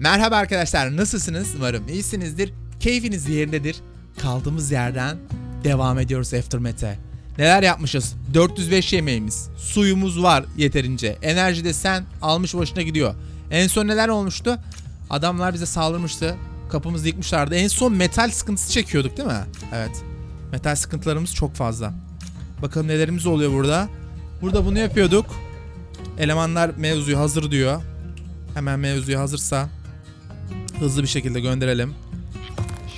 Merhaba arkadaşlar nasılsınız? Umarım iyisinizdir. Keyfiniz yerindedir. Kaldığımız yerden devam ediyoruz Aftermath'e. Neler yapmışız? 405 yemeğimiz, suyumuz var yeterince. Enerji de sen almış başına gidiyor. En son neler olmuştu? Adamlar bize saldırmıştı. Kapımızı yıkmışlardı. En son metal sıkıntısı çekiyorduk değil mi? Evet. Metal sıkıntılarımız çok fazla. Bakalım nelerimiz oluyor burada. Burada bunu yapıyorduk. Elemanlar mevzuyu hazır diyor. Hemen mevzuyu hazırsa hızlı bir şekilde gönderelim.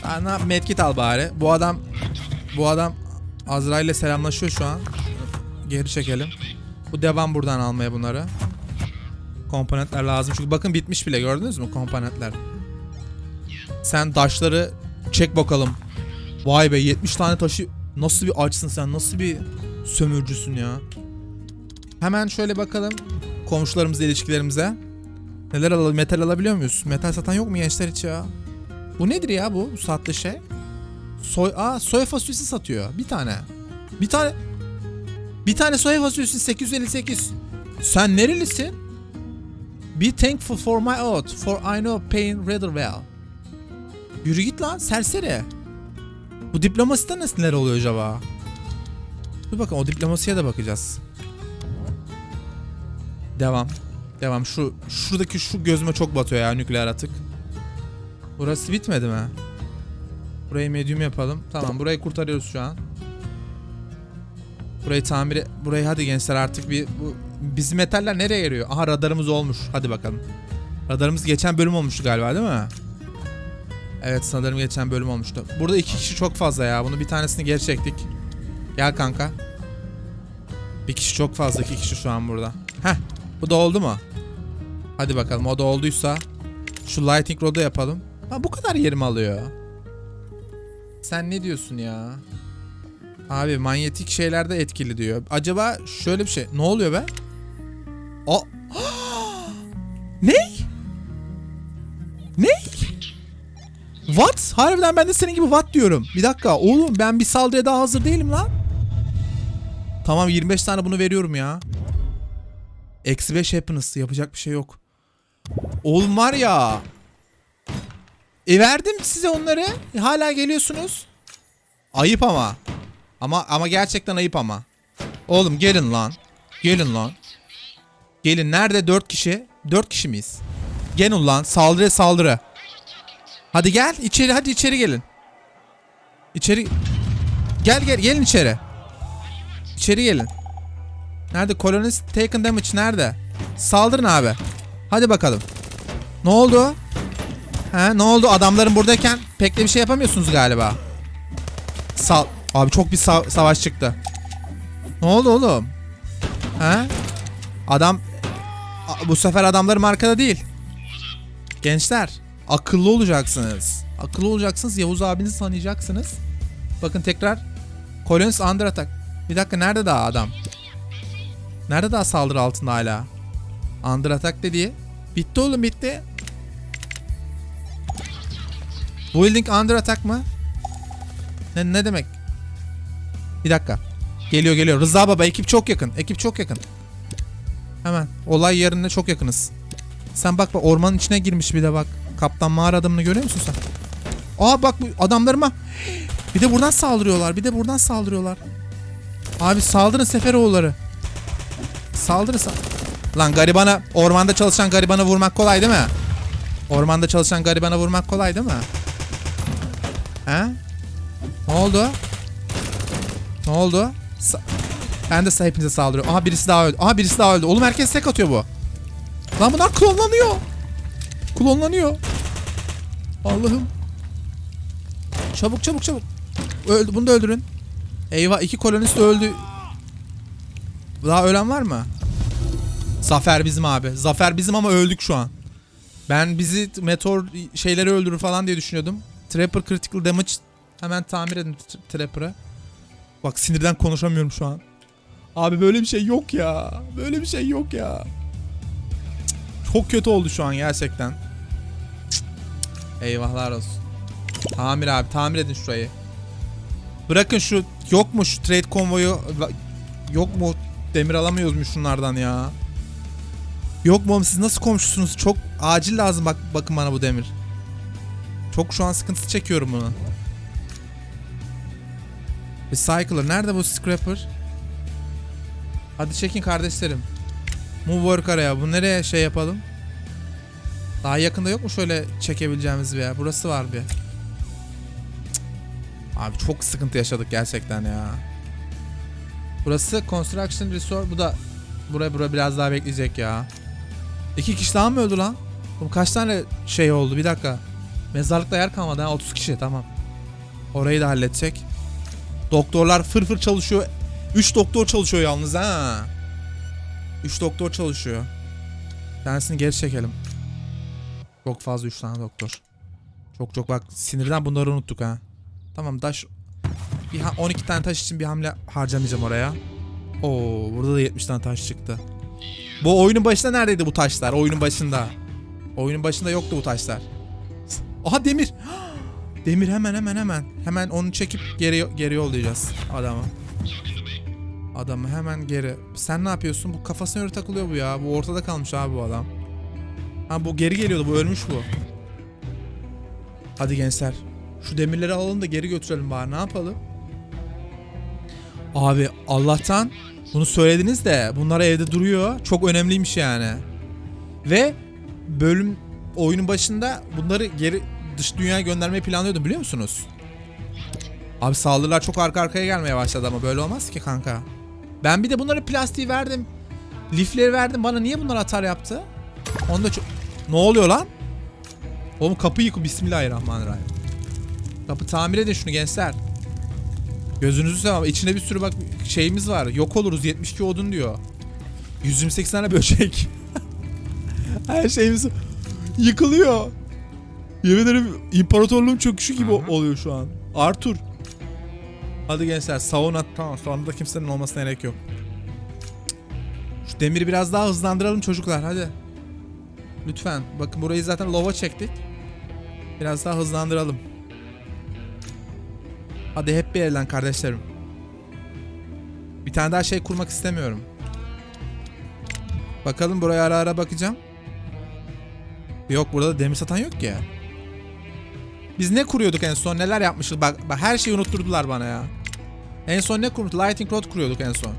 Ana medkit al bari. Bu adam bu adam Azrail ile selamlaşıyor şu an. Geri çekelim. Bu devam buradan almaya bunları. Komponentler lazım çünkü bakın bitmiş bile gördünüz mü komponentler. Sen taşları çek bakalım. Vay be 70 tane taşı nasıl bir açsın sen nasıl bir sömürcüsün ya. Hemen şöyle bakalım komşularımızla ilişkilerimize. Neler alalım? Metal alabiliyor muyuz? Metal satan yok mu gençler hiç ya? Bu nedir ya bu? Bu sattığı şey. Soy, aa soya fasulyesi satıyor. Bir tane. Bir tane. Bir tane soya fasulyesi 858. Sen nerelisin? Be thankful for my oath, for I know pain rather well. Yürü git lan serseri. Bu diplomaside nasıl neler oluyor acaba? Dur bakın o diplomasiye de bakacağız. Devam. Devam. Şu şuradaki şu gözüme çok batıyor ya nükleer atık. Burası bitmedi mi? Burayı medium yapalım. Tamam burayı kurtarıyoruz şu an. Burayı tamir e- burayı hadi gençler artık bir bu bizim metaller nereye geliyor? Aha radarımız olmuş. Hadi bakalım. Radarımız geçen bölüm olmuştu galiba değil mi? Evet sanırım geçen bölüm olmuştu. Burada iki kişi çok fazla ya. Bunu bir tanesini geri çektik. Gel kanka. Bir kişi çok fazla. iki kişi şu an burada. Heh. Bu da oldu mu? Hadi bakalım o da olduysa şu lighting rod'u yapalım. Ha bu kadar yerimi alıyor. Sen ne diyorsun ya? Abi manyetik şeyler de etkili diyor. Acaba şöyle bir şey. Ne oluyor be? O Ne? Ne? What? Harbiden ben de senin gibi what diyorum. Bir dakika oğlum ben bir saldırıya daha hazır değilim lan. Tamam 25 tane bunu veriyorum ya. Eksi 5 happiness yapacak bir şey yok. Oğlum var ya. E verdim size onları. Hala geliyorsunuz. Ayıp ama. Ama ama gerçekten ayıp ama. Oğlum gelin lan. Gelin lan. Gelin nerede 4 kişi? 4 kişi miyiz? Gelin lan saldırı saldırı. Hadi gel içeri hadi içeri gelin. İçeri Gel gel gelin içeri. İçeri gelin. Nerede? Colonist taken damage nerede? Saldırın abi. Hadi bakalım. Ne oldu? He ne oldu? Adamların buradayken pek de bir şey yapamıyorsunuz galiba. Sal Abi çok bir sa- savaş çıktı. Ne oldu oğlum? He? Adam bu sefer adamlarım arkada değil. Gençler akıllı olacaksınız. Akıllı olacaksınız. Yavuz abinizi tanıyacaksınız. Bakın tekrar Colonist under attack. Bir dakika nerede daha adam? Nerede daha saldırı altında hala? Under attack dediği. Bitti oğlum bitti. Building under attack mı? Ne, ne demek? Bir dakika. Geliyor geliyor. Rıza baba ekip çok yakın. Ekip çok yakın. Hemen. Olay yerine çok yakınız. Sen bak bak ormanın içine girmiş bir de bak. Kaptan mağara adamını görüyor musun sen? Aa bak bu adamlarıma. Bir de buradan saldırıyorlar. Bir de buradan saldırıyorlar. Abi saldırın Seferoğulları. Saldırı sal Lan garibana ormanda çalışan garibana vurmak kolay değil mi? Ormanda çalışan garibana vurmak kolay değil mi? He? Ne oldu? Ne oldu? Sa- ben de hepinize saldırıyorum. Aha birisi daha öldü. Aha birisi daha öldü. Oğlum herkes tek atıyor bu. Lan bunlar klonlanıyor. Klonlanıyor. Allah'ım. Çabuk çabuk çabuk. Öldü. Bunu da öldürün. Eyvah iki kolonist öldü. Daha ölen var mı? Zafer bizim abi. Zafer bizim ama öldük şu an. Ben bizi meteor şeyleri öldürür falan diye düşünüyordum. Trapper critical damage. Hemen tamir edin Trapper'ı. Bak sinirden konuşamıyorum şu an. Abi böyle bir şey yok ya. Böyle bir şey yok ya. Çok kötü oldu şu an gerçekten. Eyvahlar olsun. Tamir abi tamir edin şurayı. Bırakın şu yok mu şu trade konvoyu yok mu demir alamıyoruz mu şunlardan ya? Yok mu oğlum siz nasıl komşusunuz? Çok acil lazım bak bakın bana bu demir. Çok şu an sıkıntısı çekiyorum bunu. Recycler. Nerede bu scrapper? Hadi çekin kardeşlerim. Move work araya. Bu nereye şey yapalım? Daha yakında yok mu şöyle çekebileceğimiz bir yer? Burası var bir. Cık. Abi çok sıkıntı yaşadık gerçekten ya. Burası construction resort. Bu da buraya buraya biraz daha bekleyecek ya. İki kişi daha mı öldü lan? Oğlum kaç tane şey oldu? Bir dakika. Mezarlıkta yer kalmadı ha 30 kişi tamam. Orayı da halledecek. Doktorlar fır fır çalışıyor. 3 doktor çalışıyor yalnız ha. 3 doktor çalışıyor. Tanesini geri çekelim. Çok fazla 3 tane doktor. Çok çok bak sinirden bunları unuttuk ha. Tamam taş bir ha- 12 tane taş için bir hamle harcamayacağım oraya. Oo burada da 70 tane taş çıktı. Bu oyunun başında neredeydi bu taşlar? Oyunun başında. Oyunun başında yoktu bu taşlar. Aha demir. Demir hemen hemen hemen. Hemen onu çekip geri geri yollayacağız adamı. Adamı hemen geri. Sen ne yapıyorsun? Bu kafasına göre takılıyor bu ya. Bu ortada kalmış abi bu adam. Ha bu geri geliyordu. Bu ölmüş bu. Hadi gençler. Şu demirleri alalım da geri götürelim bari. Ne yapalım? Abi Allah'tan bunu söylediniz de bunlar evde duruyor. Çok önemliymiş yani. Ve bölüm oyunun başında bunları geri dış dünyaya göndermeyi planlıyordum biliyor musunuz? Abi saldırılar çok arka arkaya gelmeye başladı ama böyle olmaz ki kanka. Ben bir de bunlara plastiği verdim. Lifleri verdim. Bana niye bunlar atar yaptı? Onda çok... Ne oluyor lan? Oğlum kapı yıkı. Bismillahirrahmanirrahim. Kapı tamir edin şunu gençler. Gözünüzü seveyim. İçinde bir sürü bak şeyimiz var. Yok oluruz. 72 odun diyor. 128 tane böcek. Her şeyimiz yıkılıyor. Yemin ederim imparatorluğun çöküşü gibi Aha. oluyor şu an. Arthur. Hadi gençler savun at. Tamam savunda kimsenin olmasına gerek yok. Şu demiri biraz daha hızlandıralım çocuklar hadi. Lütfen. Bakın burayı zaten lova çektik. Biraz daha hızlandıralım. Hadi hep bir elden kardeşlerim. Bir tane daha şey kurmak istemiyorum. Bakalım buraya ara ara bakacağım. Yok burada da demir satan yok ki. Biz ne kuruyorduk en son? Neler yapmışız? Bak, bak her şeyi unutturdular bana ya. En son ne kurmuştuk? Lighting rod kuruyorduk en son.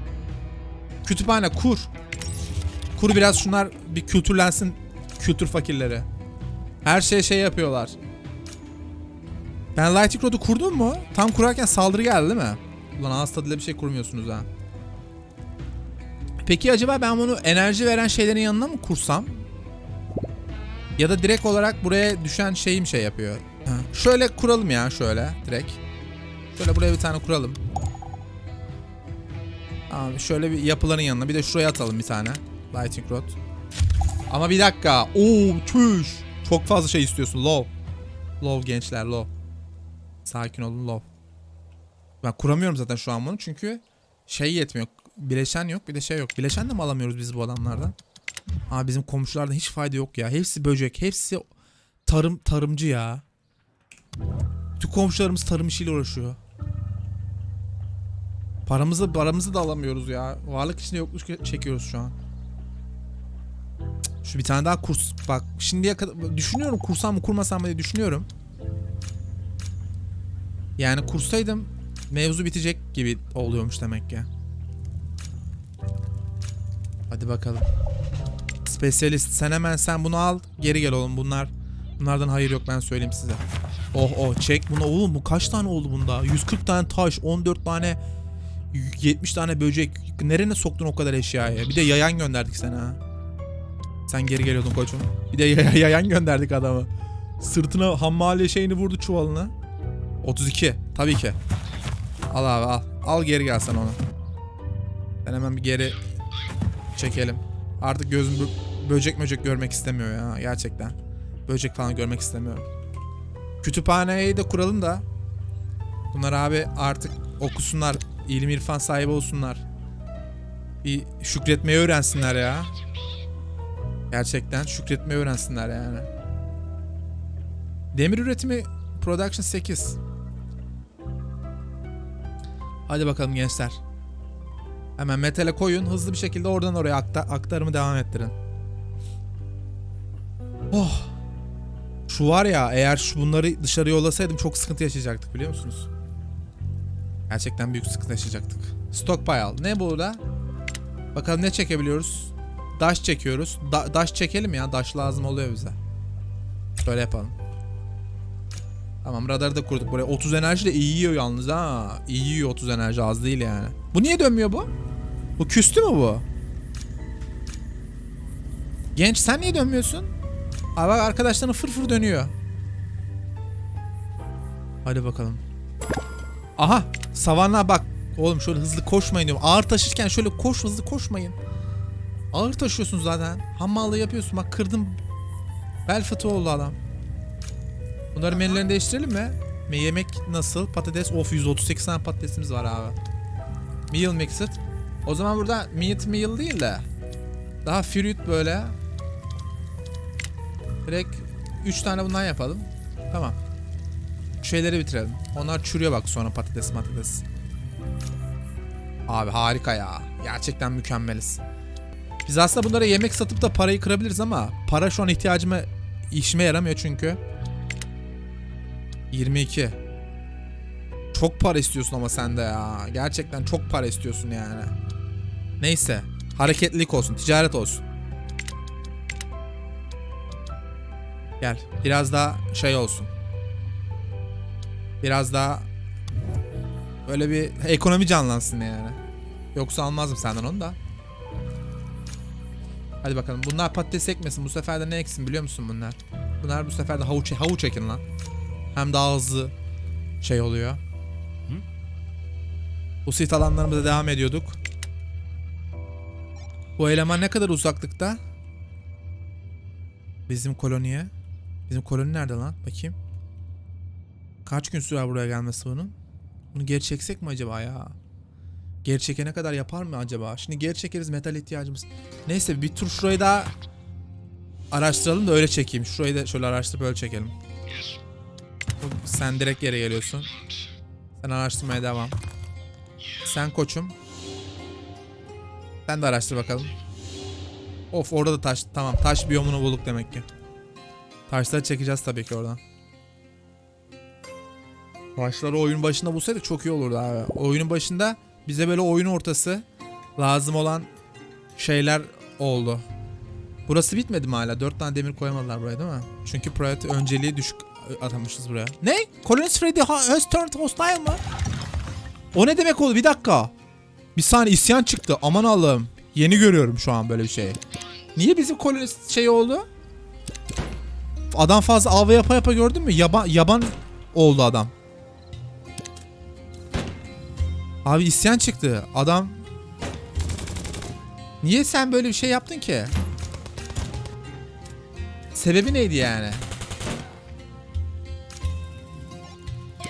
Kütüphane kur. Kur biraz şunlar bir kültürlensin kültür fakirleri. Her şeye şey yapıyorlar. Ben Lighting Rod'u kurdum mu? Tam kurarken saldırı geldi değil mi? Ulan ağız tadıyla bir şey kurmuyorsunuz ha. Peki acaba ben bunu enerji veren şeylerin yanına mı kursam? Ya da direkt olarak buraya düşen şeyim şey yapıyor. Şöyle kuralım ya şöyle direkt. Şöyle buraya bir tane kuralım. Şöyle bir yapıların yanına bir de şuraya atalım bir tane. Lighting rod. Ama bir dakika. Oo çüş. Çok fazla şey istiyorsun. Low. Low gençler low. Sakin olun low. Ben kuramıyorum zaten şu an bunu çünkü şey yetmiyor. Bileşen yok bir de şey yok. Bileşen de mi alamıyoruz biz bu adamlardan? Abi bizim komşulardan hiç fayda yok ya. Hepsi böcek. Hepsi tarım tarımcı ya. Bütün komşularımız tarım işiyle uğraşıyor. Paramızı paramızı da alamıyoruz ya. Varlık içinde yokluk çekiyoruz şu an. Şu bir tane daha kurs bak şimdiye kadar düşünüyorum kursam mı kurmasam mı diye düşünüyorum. Yani kursaydım mevzu bitecek gibi oluyormuş demek ki. Hadi bakalım. Spesyalist sen hemen sen bunu al geri gel oğlum bunlar. Bunlardan hayır yok ben söyleyeyim size. Oh oh çek bunu oğlum bu kaç tane oldu bunda? 140 tane taş 14 tane 70 tane böcek. Nerene soktun o kadar eşyayı? Bir de yayan gönderdik sana ha. Sen geri geliyordun koçum. Bir de yaya- yayan gönderdik adamı. Sırtına hammale şeyini vurdu çuvalına. 32 tabii ki. Al abi al. Al geri gelsen onu. Ben hemen bir geri çekelim. Artık gözüm bö- böcek möcek görmek istemiyor ya gerçekten. Böcek falan görmek istemiyorum. Kütüphaneyi de kuralım da. Bunlar abi artık okusunlar. ilim irfan sahibi olsunlar. Bir şükretmeyi öğrensinler ya. Gerçekten şükretmeyi öğrensinler yani. Demir üretimi Production 8. Hadi bakalım gençler. Hemen metale koyun. Hızlı bir şekilde oradan oraya akta- aktarımı devam ettirin. Oh. Şu var ya eğer şu bunları dışarı yollasaydım çok sıkıntı yaşayacaktık biliyor musunuz? Gerçekten büyük sıkıntı yaşayacaktık. Stockpile. Ne burada? Bakalım ne çekebiliyoruz? Daş çekiyoruz. Da- daş çekelim ya. Daş lazım oluyor bize. Şöyle yapalım. Tamam radarı da kurduk buraya. 30 enerji de iyi yiyor yalnız ha. İyi yiyor 30 enerji az değil yani. Bu niye dönmüyor bu? Bu küstü mü bu? Genç sen niye dönmüyorsun? Aa bak arkadaşların fırfır dönüyor. Hadi bakalım. Aha savanna bak. Oğlum şöyle hızlı koşmayın diyorum. Ağır taşırken şöyle koş hızlı koşmayın. Ağır taşıyorsun zaten. Hamallığı yapıyorsun. Bak kırdım. Bel fıtığı oldu adam. Bunların menülerini değiştirelim mi? Me- Yemek nasıl? Patates. Of 138 tane patatesimiz var abi. Meal mixed. O zaman burada meat meal değil de daha fruit böyle. Direkt 3 tane bundan yapalım. Tamam. Şeyleri bitirelim. Onlar çürüyor bak sonra patates patates. Abi harika ya. Gerçekten mükemmeliz. Biz aslında bunlara yemek satıp da parayı kırabiliriz ama para şu an ihtiyacıma işime yaramıyor çünkü. 22. Çok para istiyorsun ama sen de ya. Gerçekten çok para istiyorsun yani. Neyse. Hareketlilik olsun, ticaret olsun. Gel. Biraz daha şey olsun. Biraz daha böyle bir ekonomi canlansın yani. Yoksa almazdım senden onu da. Hadi bakalım. Bunlar patates ekmesin. Bu sefer de ne eksin biliyor musun bunlar? Bunlar bu sefer de havuç, havuç ekin lan. Hem daha hızlı şey oluyor. Bu sit alanlarımıza devam ediyorduk. Bu eleman ne kadar uzaklıkta? Bizim koloniye. Bizim koloni nerede lan? Bakayım. Kaç gün sürer buraya gelmesi bunun? Bunu geri çeksek mi acaba ya? Geri çekene kadar yapar mı acaba? Şimdi geri çekeriz metal ihtiyacımız. Neyse bir tur şurayı daha araştıralım da öyle çekeyim. Şurayı da şöyle araştırıp öyle çekelim. Sen direkt geri geliyorsun. Sen araştırmaya devam. Sen koçum. Sen de araştır bakalım. Of orada da taş. Tamam taş biyomunu bulduk demek ki. Taşları çekeceğiz tabii ki oradan. Taşları oyun başında bulsaydık çok iyi olurdu abi. Oyunun başında bize böyle oyun ortası lazım olan şeyler oldu. Burası bitmedi mi hala? 4 tane demir koyamadılar buraya değil mi? Çünkü priority önceliği düşük atamışız buraya. Ne? Colonist Freddy ha- has turned hostile mı? O ne demek oldu? Bir dakika. Bir saniye isyan çıktı. Aman Allah'ım. Yeni görüyorum şu an böyle bir şey. Niye bizim kolonist şey oldu? Adam fazla av yapa yapa gördün mü? Yaban, yaban oldu adam. Abi isyan çıktı. Adam Niye sen böyle bir şey yaptın ki? Sebebi neydi yani?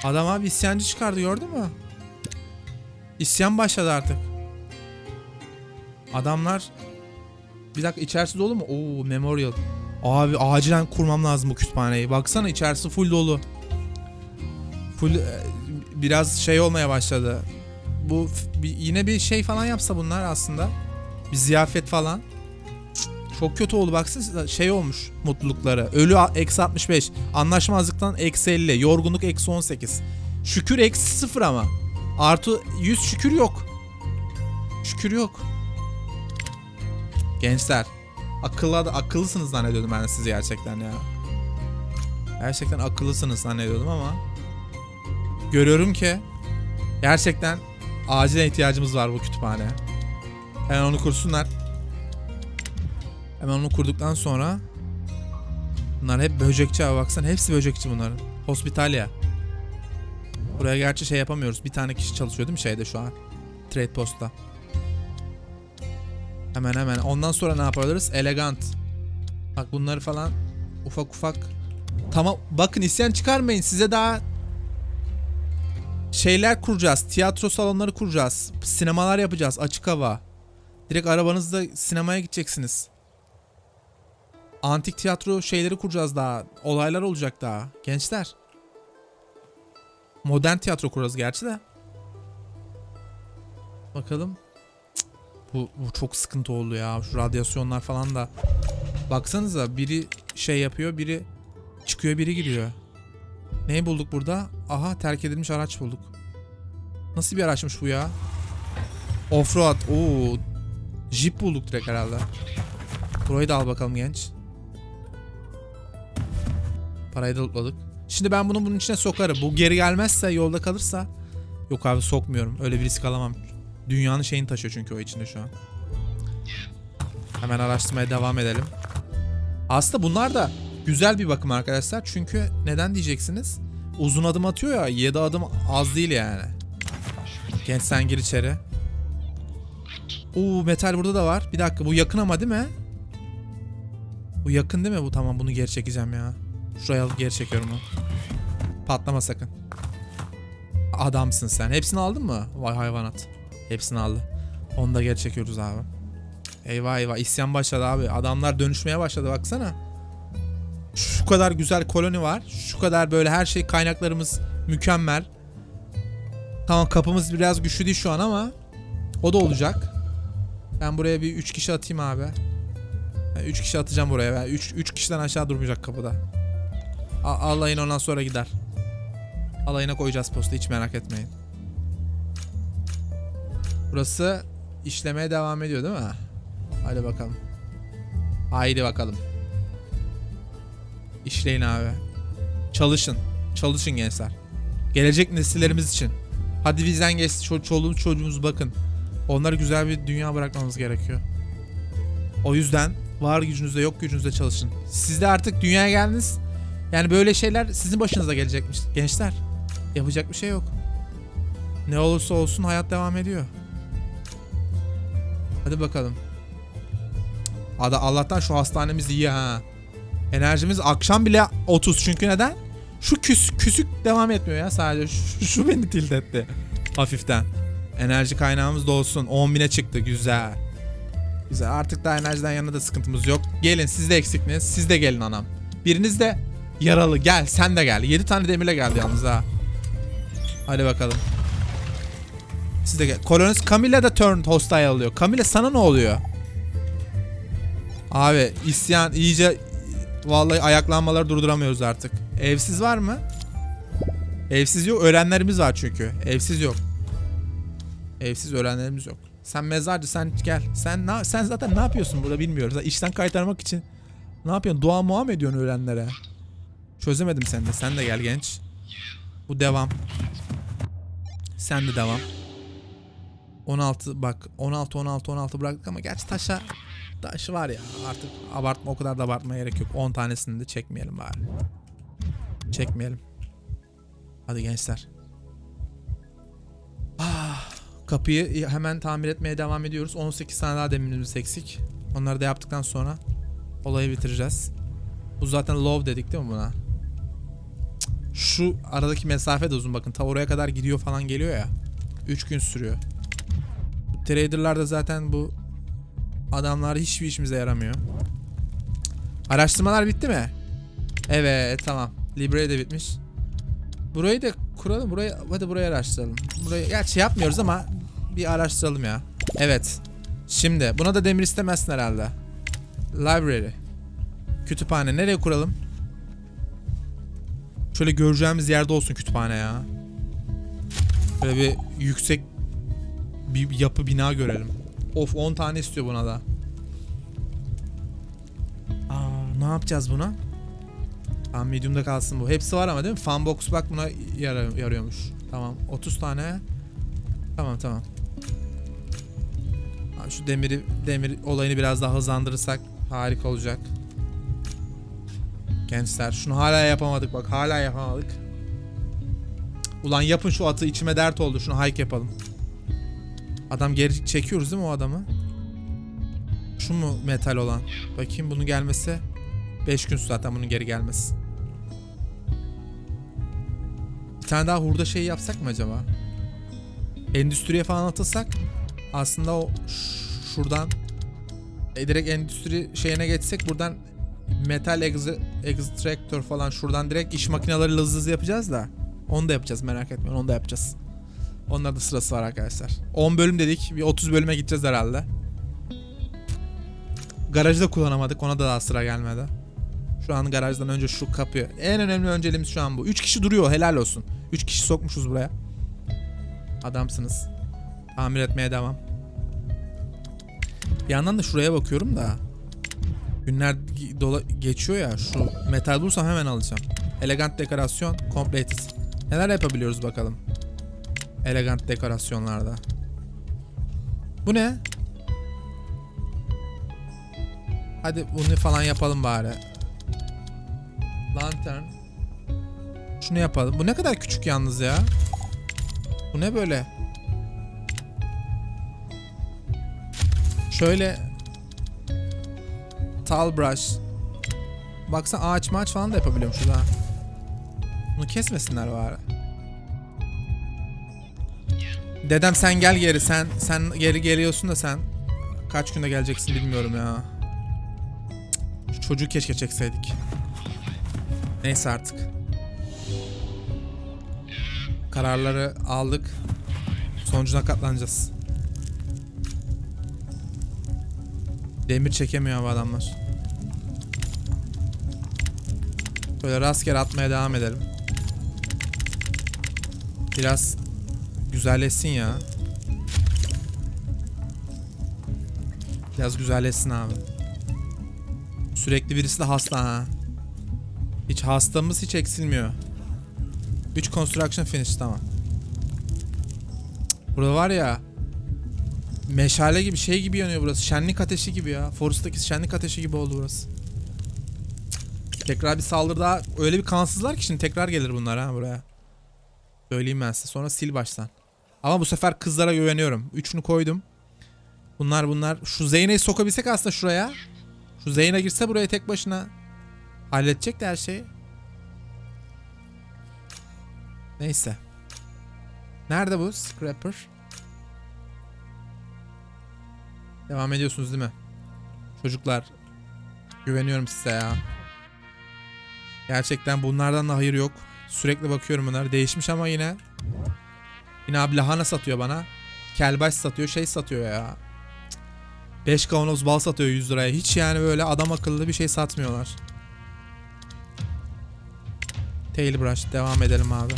Adam abi isyancı çıkardı gördün mü? İsyan başladı artık. Adamlar bir dakika içerisi dolu mu? Oo memorial. Abi acilen kurmam lazım bu kütüphaneyi. Baksana içerisi full dolu. Full e, biraz şey olmaya başladı. Bu yine bir şey falan yapsa bunlar aslında. Bir ziyafet falan. Çok kötü oldu baksana şey olmuş mutlulukları. Ölü eksi 65. Anlaşmazlıktan eksi 50. Yorgunluk eksi 18. Şükür eksi 0 ama. Artı 100 şükür yok. Şükür yok. Gençler. Akıllı, akıllısınız zannediyordum ben sizi gerçekten ya. Gerçekten akıllısınız zannediyordum ama. Görüyorum ki gerçekten acilen ihtiyacımız var bu kütüphaneye. Hemen onu kursunlar. Hemen onu kurduktan sonra Bunlar hep böcekçi abi baksana hepsi böcekçi bunların. Hospitalia. Buraya gerçi şey yapamıyoruz. Bir tane kişi çalışıyor değil mi şeyde şu an? Trade Post'ta. Hemen hemen. Ondan sonra ne yapabiliriz? Elegant. Bak bunları falan ufak ufak. Tamam bakın isyan çıkarmayın. Size daha şeyler kuracağız. Tiyatro salonları kuracağız. Sinemalar yapacağız. Açık hava. Direkt arabanızda sinemaya gideceksiniz. Antik tiyatro şeyleri kuracağız daha. Olaylar olacak daha. Gençler. Modern tiyatro kurarız gerçi de. Bakalım. Bu, bu çok sıkıntı oldu ya. Şu radyasyonlar falan da. Baksanıza biri şey yapıyor, biri çıkıyor, biri giriyor. Neyi bulduk burada? Aha terk edilmiş araç bulduk. Nasıl bir araçmış bu ya? Offroad. Oo. Jeep bulduk direkt herhalde. Burayı da al bakalım genç. Parayı da lootladık. Şimdi ben bunu bunun içine sokarım. Bu geri gelmezse yolda kalırsa yok abi sokmuyorum. Öyle bir risk alamam. Dünyanın şeyini taşıyor çünkü o içinde şu an. Hemen araştırmaya devam edelim. Aslında bunlar da güzel bir bakım arkadaşlar. Çünkü neden diyeceksiniz? Uzun adım atıyor ya. 7 adım az değil yani. Genç sen gir içeri. Oo metal burada da var. Bir dakika bu yakın ama değil mi? Bu yakın değil mi bu? Tamam bunu geri çekeceğim ya. Şuraya alıp geri çekiyorum onu. Patlama sakın. Adamsın sen. Hepsini aldın mı? Vay hayvanat. Hepsini aldı. Onu da geri çekiyoruz abi. Eyvah eyvah isyan başladı abi. Adamlar dönüşmeye başladı baksana. Şu kadar güzel koloni var. Şu kadar böyle her şey kaynaklarımız mükemmel. Tamam kapımız biraz güçlü değil şu an ama o da olacak. Ben buraya bir 3 kişi atayım abi. 3 kişi atacağım buraya. 3 3 kişiden aşağı durmayacak kapıda. A- Alayın ondan sonra gider. Alayına koyacağız posta hiç merak etmeyin. Burası işlemeye devam ediyor değil mi? Hadi bakalım. Haydi bakalım. İşleyin abi. Çalışın. Çalışın gençler. Gelecek nesillerimiz için. Hadi bizden geç ço- çoluğumuz çocuğumuz bakın. Onlara güzel bir dünya bırakmamız gerekiyor. O yüzden var gücünüzde yok gücünüzde çalışın. Siz de artık dünyaya geldiniz. Yani böyle şeyler sizin başınıza gelecekmiş gençler. Yapacak bir şey yok. Ne olursa olsun hayat devam ediyor. Hadi bakalım. Ada Allah'tan şu hastanemiz iyi ha. Enerjimiz akşam bile 30 çünkü neden? Şu küs, küsük devam etmiyor ya sadece şu, şu beni tilt etti. Hafiften. Enerji kaynağımız da olsun. 10.000'e çıktı güzel. Güzel artık daha enerjiden yana da sıkıntımız yok. Gelin siz de eksiksiniz. Siz de gelin anam. Biriniz de yaralı gel sen de gel. 7 tane demirle geldi yalnız ha. Hadi bakalım. Siz de gel. Kolonist Camilla da turned hostile oluyor. Camilla sana ne oluyor? Abi isyan iyice vallahi ayaklanmaları durduramıyoruz artık. Evsiz var mı? Evsiz yok. Öğrenlerimiz var çünkü. Evsiz yok. Evsiz öğrenlerimiz yok. Sen mezarcı sen gel. Sen sen zaten ne yapıyorsun burada bilmiyoruz. İşten kaytarmak için ne yapıyorsun? Dua muam ediyorsun öğrenlere? Çözemedim sen de. Sen de gel genç. Bu devam. Sen de devam. 16 bak 16 16 16 bıraktık ama gerçi taşa taş var ya artık abartma o kadar da abartmaya gerek yok. 10 tanesini de çekmeyelim bari. Çekmeyelim. Hadi gençler. Ah, kapıyı hemen tamir etmeye devam ediyoruz. 18 tane daha demirimiz eksik. Onları da yaptıktan sonra olayı bitireceğiz. Bu zaten low dedik değil mi buna? Şu aradaki mesafe de uzun bakın. Ta oraya kadar gidiyor falan geliyor ya. 3 gün sürüyor. Traderlar da zaten bu adamlar hiçbir işimize yaramıyor. Araştırmalar bitti mi? Evet tamam. Libre de bitmiş. Burayı da kuralım. Burayı hadi burayı araştıralım. Burayı gerçi yapmıyoruz ama bir araştıralım ya. Evet. Şimdi buna da demir istemezsin herhalde. Library. Kütüphane nereye kuralım? Şöyle göreceğimiz yerde olsun kütüphane ya. Böyle bir yüksek bir yapı bina görelim. Of 10 tane istiyor buna da. Aa, ne yapacağız buna? Tamam medium'da kalsın bu. Hepsi var ama değil mi? Funbox bak buna yara- yarıyormuş. Tamam 30 tane. Tamam tamam. Şu demiri demir olayını biraz daha hızlandırırsak harika olacak. Gençler şunu hala yapamadık bak hala yapamadık. Ulan yapın şu atı içime dert oldu şunu hike yapalım. Adam geri çekiyoruz değil mi o adamı? Şu mu metal olan? Bakayım bunun gelmesi 5 gün zaten bunun geri gelmesi. Bir tane daha hurda şey yapsak mı acaba? Endüstriye falan atılsak aslında o şuradan e, direkt endüstri şeyine geçsek buradan metal ex- extractor falan şuradan direkt iş makineleri hızlı hızlı yapacağız da onu da yapacağız merak etmeyin onu da yapacağız. Onlar da sırası var arkadaşlar. 10 bölüm dedik bir 30 bölüme gideceğiz herhalde. Garajı da kullanamadık. Ona da daha sıra gelmedi. Şu an garajdan önce şu kapı. En önemli önceliğimiz şu an bu. 3 kişi duruyor. Helal olsun. 3 kişi sokmuşuz buraya. Adamsınız. Tamir etmeye devam. Bir yandan da şuraya bakıyorum da. Günler dola geçiyor ya. Şu metal bulursam hemen alacağım. Elegant dekorasyon completed. Neler yapabiliyoruz bakalım. Elegant dekorasyonlarda. Bu ne? Hadi bunu falan yapalım bari. Lantern. Şunu yapalım. Bu ne kadar küçük yalnız ya. Bu ne böyle? Şöyle Tall brush. Baksana ağaç maç falan da yapabiliyormuşuz ha. Bunu kesmesinler bari. Dedem sen gel geri sen sen geri geliyorsun da sen kaç günde geleceksin bilmiyorum ya. Şu çocuğu keşke çekseydik. Neyse artık. Kararları aldık. Sonucuna katlanacağız. Demir çekemiyor bu adamlar. Böyle rastgele atmaya devam edelim. Biraz güzelleşsin ya. Biraz güzelleşsin abi. Sürekli birisi de hasta ha. Hiç hastamız hiç eksilmiyor. 3 construction finish tamam. Burada var ya Meşale gibi şey gibi yanıyor burası. Şenlik ateşi gibi ya. Forest'taki şenlik ateşi gibi oldu burası. Tekrar bir saldırı daha. Öyle bir kansızlar ki şimdi tekrar gelir bunlar ha buraya. Söyleyeyim ben size. Sonra sil baştan. Ama bu sefer kızlara güveniyorum. Üçünü koydum. Bunlar bunlar. Şu Zeyne'yi sokabilsek aslında şuraya. Şu Zeyne girse buraya tek başına halledecek de her şeyi. Neyse. Nerede bu Scrapper? Devam ediyorsunuz değil mi? Çocuklar. Güveniyorum size ya. Gerçekten bunlardan da hayır yok. Sürekli bakıyorum bunlar. Değişmiş ama yine. Yine abi lahana satıyor bana. Kelbaş satıyor. Şey satıyor ya. 5 kavanoz bal satıyor 100 liraya. Hiç yani böyle adam akıllı bir şey satmıyorlar. Tail brush. Devam edelim abi.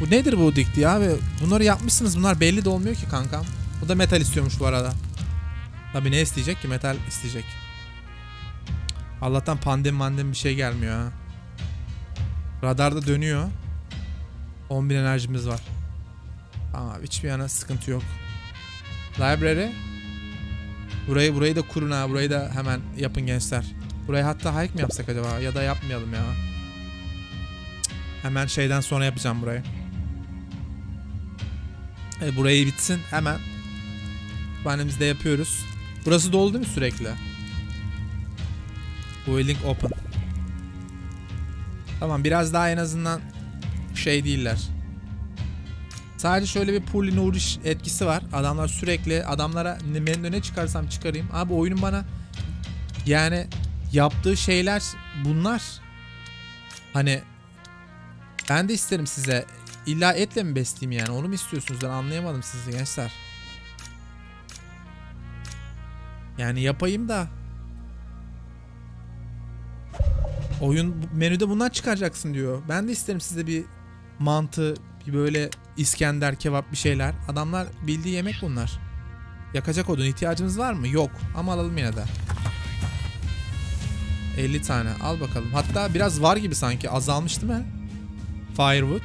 Bu nedir bu dikti abi? Bunları yapmışsınız. Bunlar belli de olmuyor ki kankam. Bu da metal istiyormuş bu arada. Tabi ne isteyecek ki? Metal isteyecek. Allah'tan pandemi mandemi bir şey gelmiyor ha. Radarda dönüyor. 10.000 enerjimiz var. Tamam hiçbir yana sıkıntı yok. Library. Burayı burayı da kurun ha. Burayı da hemen yapın gençler. Burayı hatta hike mi yapsak acaba? Ya da yapmayalım ya. Hemen şeyden sonra yapacağım burayı. E, burayı bitsin hemen. Kütüphanemizde yapıyoruz. Burası dolu değil mi sürekli? Boiling open. Tamam biraz daha en azından şey değiller. Sadece şöyle bir pull nourish etkisi var. Adamlar sürekli adamlara ne- menüde ne çıkarsam çıkarayım. Abi oyunun bana yani yaptığı şeyler bunlar. Hani ben de isterim size. İlla etle mi besleyeyim yani? Onu mu istiyorsunuz? Ben anlayamadım sizi gençler. Yani yapayım da. Oyun menüde bundan çıkaracaksın diyor. Ben de isterim size bir mantı, bir böyle İskender, kebap bir şeyler. Adamlar bildiği yemek bunlar. Yakacak odun ihtiyacımız var mı? Yok. Ama alalım yine de. 50 tane. Al bakalım. Hatta biraz var gibi sanki. Azalmış değil mi? Firewood.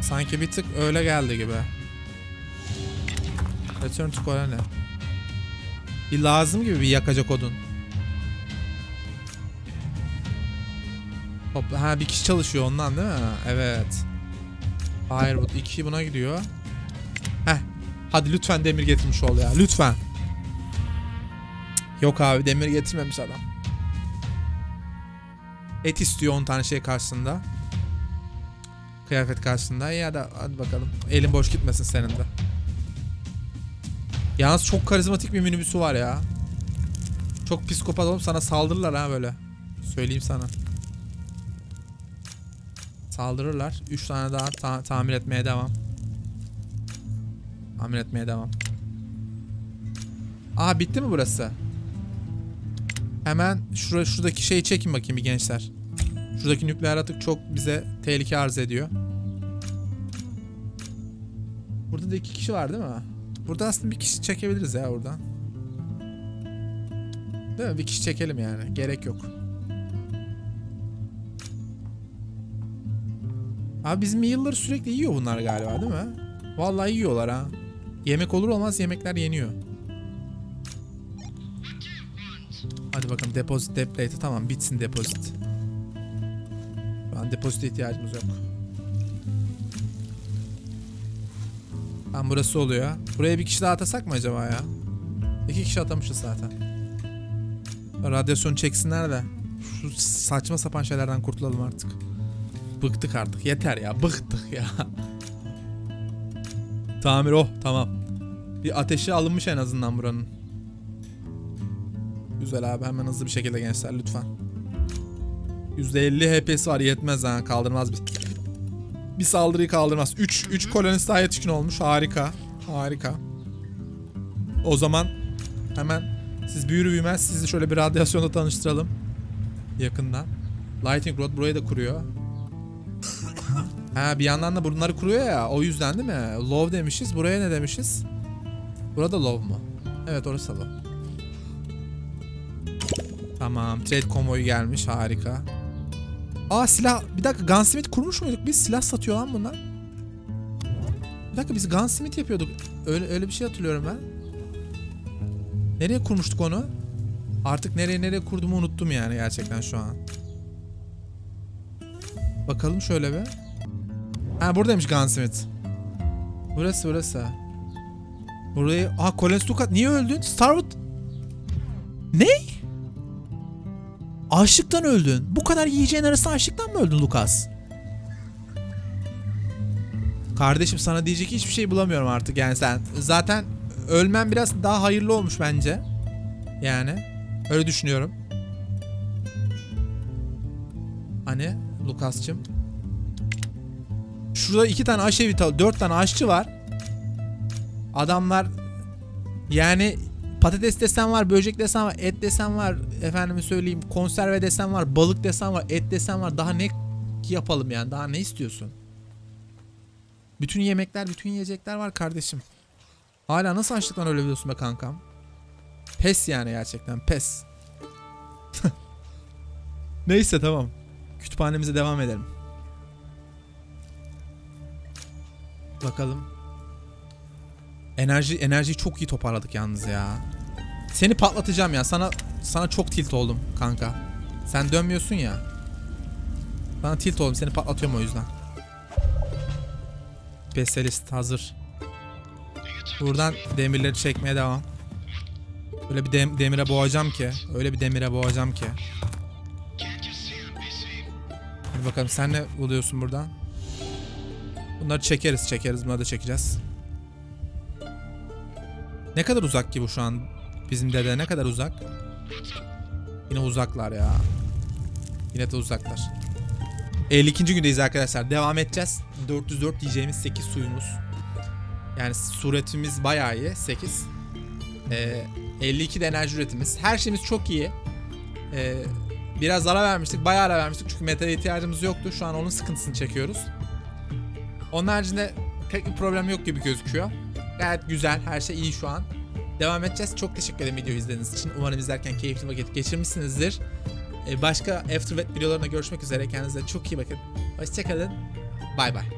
Sanki bir tık öyle geldi gibi. Return to colony. Bir lazım gibi bir yakacak odun. Topla. Ha bir kişi çalışıyor ondan değil mi? Evet. Firewood 2 buna gidiyor. Heh. Hadi lütfen demir getirmiş ol ya. Lütfen. Yok abi demir getirmemiş adam. Et istiyor 10 tane şey karşısında. Kıyafet karşısında. Ya da hadi bakalım. Elin boş gitmesin senin de. Yalnız çok karizmatik bir minibüsü var ya. Çok psikopat olup sana saldırırlar ha böyle. Söyleyeyim sana. Saldırırlar. 3 tane daha ta- tamir etmeye devam. Tamir etmeye devam. Aa bitti mi burası? Hemen şura, şuradaki şeyi çekin bakayım bir gençler. Şuradaki nükleer atık çok bize tehlike arz ediyor. Burada da iki kişi var değil mi? Burada aslında bir kişi çekebiliriz ya buradan. Değil mi? Bir kişi çekelim yani. Gerek yok. Abi bizim yılları sürekli yiyor bunlar galiba değil mi? Vallahi yiyorlar ha. Yemek olur olmaz yemekler yeniyor. Hadi bakalım deposit deplate tamam bitsin deposit. Şu an depozite ihtiyacımız yok. Tamam burası oluyor. Buraya bir kişi daha atasak mı acaba ya? İki kişi atamışız zaten. Radyasyon çeksinler de şu saçma sapan şeylerden kurtulalım artık. Bıktık artık. Yeter ya. Bıktık ya. Tamir oh. Tamam. Bir ateşi alınmış en azından buranın. Güzel abi. Hemen hızlı bir şekilde gençler lütfen. %50 HP'si var. Yetmez ha. Kaldırmaz bir. Bir saldırıyı kaldırmaz. 3 3 kolonist daha yetişkin olmuş. Harika. Harika. O zaman hemen siz büyür büyümez sizi şöyle bir radyasyonla tanıştıralım. Yakından. Lighting Rod burayı da kuruyor. Ha bir yandan da bunları kuruyor ya o yüzden değil mi? Love demişiz. Buraya ne demişiz? Burada love mu? Evet orası love. Tamam. Trade konvoyu gelmiş. Harika. Aa silah. Bir dakika Gunsmith kurmuş muyduk? Biz silah satıyor lan bunlar. Bir dakika biz Gunsmith yapıyorduk. Öyle öyle bir şey hatırlıyorum ben. Nereye kurmuştuk onu? Artık nereye nereye kurduğumu unuttum yani gerçekten şu an. Bakalım şöyle bir. Ha buradaymış Gunsmith. Burası burası. Burayı... Aa Collins Dukat niye öldün? Starwood... Ne? Açlıktan öldün. Bu kadar yiyeceğin arasında açlıktan mı öldün Lucas? Kardeşim sana diyecek hiçbir şey bulamıyorum artık yani sen. Zaten ölmen biraz daha hayırlı olmuş bence. Yani öyle düşünüyorum. Hani Lucas'cığım. Şurada iki tane aşevi tal, dört tane aşçı var. Adamlar yani patates desen var, böcek desen var, et desen var, efendime söyleyeyim konserve desen var, balık desen var, et desen var. Daha ne yapalım yani? Daha ne istiyorsun? Bütün yemekler, bütün yiyecekler var kardeşim. Hala nasıl açlıktan ölebiliyorsun be kankam? Pes yani gerçekten pes. Neyse tamam. Kütüphanemize devam edelim. Bakalım. Enerji enerjiyi çok iyi toparladık yalnız ya. Seni patlatacağım ya. Sana sana çok tilt oldum kanka. Sen dönmüyorsun ya. Sana tilt oldum. Seni patlatıyorum o yüzden. Specialist hazır. Buradan demirleri çekmeye devam. Öyle bir dem- demire boğacağım ki. Öyle bir demire boğacağım ki. Hadi bakalım sen ne buluyorsun buradan? Bunları çekeriz çekeriz. Bunları da çekeceğiz. Ne kadar uzak ki bu şu an? Bizim dede ne kadar uzak? Yine uzaklar ya. Yine de uzaklar. 52. gündeyiz arkadaşlar. Devam edeceğiz. 404 diyeceğimiz 8 suyumuz. Yani suretimiz bayağı iyi. 8. Ee, 52 de enerji üretimiz. Her şeyimiz çok iyi. Ee, biraz ara vermiştik. Bayağı ara vermiştik. Çünkü metale ihtiyacımız yoktu. Şu an onun sıkıntısını çekiyoruz. Onun haricinde pek bir problem yok gibi gözüküyor. Gayet güzel. Her şey iyi şu an. Devam edeceğiz. Çok teşekkür ederim videoyu izlediğiniz için. Umarım izlerken keyifli vakit geçirmişsinizdir. Ee, başka After Wet videolarına görüşmek üzere. Kendinize çok iyi bakın. Hoşçakalın. Bay bay.